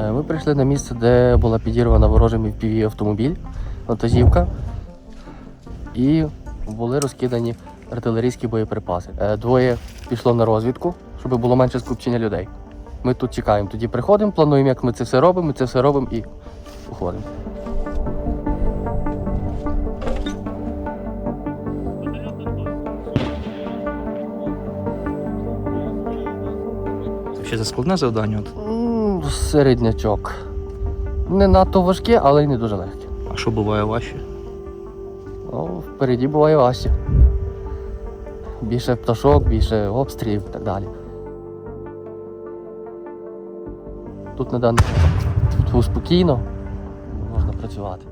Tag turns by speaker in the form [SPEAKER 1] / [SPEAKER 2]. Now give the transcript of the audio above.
[SPEAKER 1] Е, Ми прийшли на місце, де була підірвана ворожим FPV автомобіль, вантажівка, і були розкидані артилерійські боєприпаси. Е, Двоє пішло на розвідку, щоб було менше скупчення людей. Ми тут чекаємо. Тоді приходимо, плануємо, як ми це все робимо, ми це все робимо і уходимо.
[SPEAKER 2] Це ще за складне завдання.
[SPEAKER 1] Середнячок. Не надто важке, але й не дуже легке.
[SPEAKER 2] А що буває важче?
[SPEAKER 1] Ну, впереді буває важче. Більше пташок, більше обстрілів і так далі. Тут на даний тут спокійно можна працювати.